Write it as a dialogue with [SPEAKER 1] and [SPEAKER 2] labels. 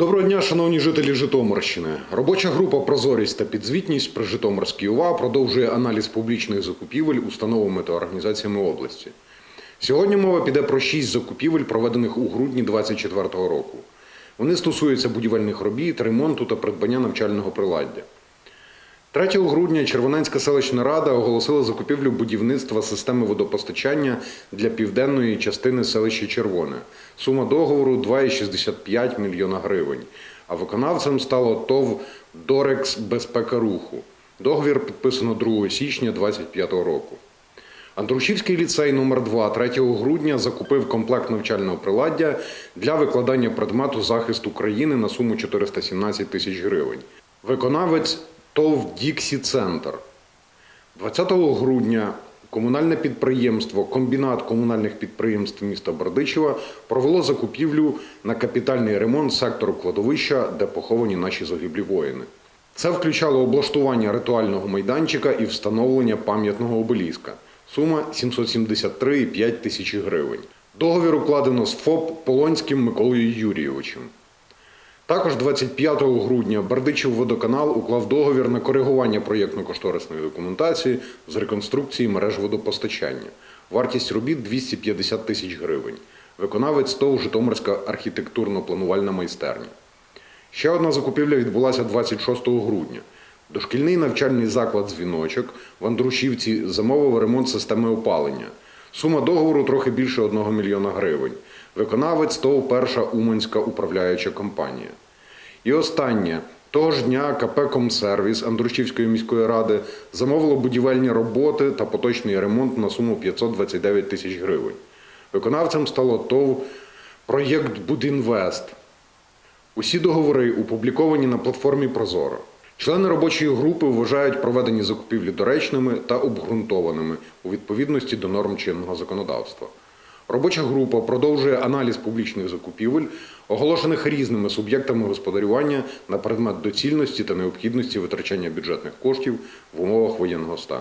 [SPEAKER 1] Доброго дня, шановні жителі Житомирщини. Робоча група Прозорість та підзвітність при Житомирській УВА продовжує аналіз публічних закупівель установами та організаціями області. Сьогодні мова піде про шість закупівель, проведених у грудні 2024 року. Вони стосуються будівельних робіт, ремонту та придбання навчального приладдя. 3 грудня Червоненська селищна рада оголосила закупівлю будівництва системи водопостачання для південної частини селища Червоне. Сума договору 2,65 мільйона гривень. А виконавцем стало ТОВ Дорекс Безпека руху. Договір підписано 2 січня 2025 року. Андрушівський ліцей номер 2 3 грудня закупив комплект навчального приладдя для викладання предмету захисту країни на суму 417 тисяч гривень. Виконавець ТОВ Діксі Центр. 20 грудня комунальне підприємство Комбінат комунальних підприємств міста Бердичева провело закупівлю на капітальний ремонт сектору кладовища, де поховані наші загиблі воїни. Це включало облаштування ритуального майданчика і встановлення пам'ятного обеліска. Сума 773,5 тисячі гривень. Договір укладено з ФОП Полонським Миколою Юрійовичем. Також 25 грудня Бердичів водоканал уклав договір на коригування проєктно-кошторисної документації з реконструкції мереж водопостачання. Вартість робіт 250 тисяч гривень. Виконавець ТОВ Житомирська архітектурно-планувальна майстерня. Ще одна закупівля відбулася 26 грудня. Дошкільний навчальний заклад «Дзвіночок» в Андрушівці замовив ремонт системи опалення. Сума договору трохи більше 1 мільйона гривень. Виконавець ТОВ Перша Уманська управляюча компанія. І останнє. Того ж дня КП «Комсервіс» Андрушівської міської ради замовило будівельні роботи та поточний ремонт на суму 529 тисяч гривень. Виконавцем стало ТОВ «Проєкт Будінвест». Усі договори опубліковані на платформі Прозоро. Члени робочої групи вважають проведені закупівлі доречними та обґрунтованими у відповідності до норм чинного законодавства. Робоча група продовжує аналіз публічних закупівель, оголошених різними суб'єктами господарювання на предмет доцільності та необхідності витрачання бюджетних коштів в умовах воєнного стану.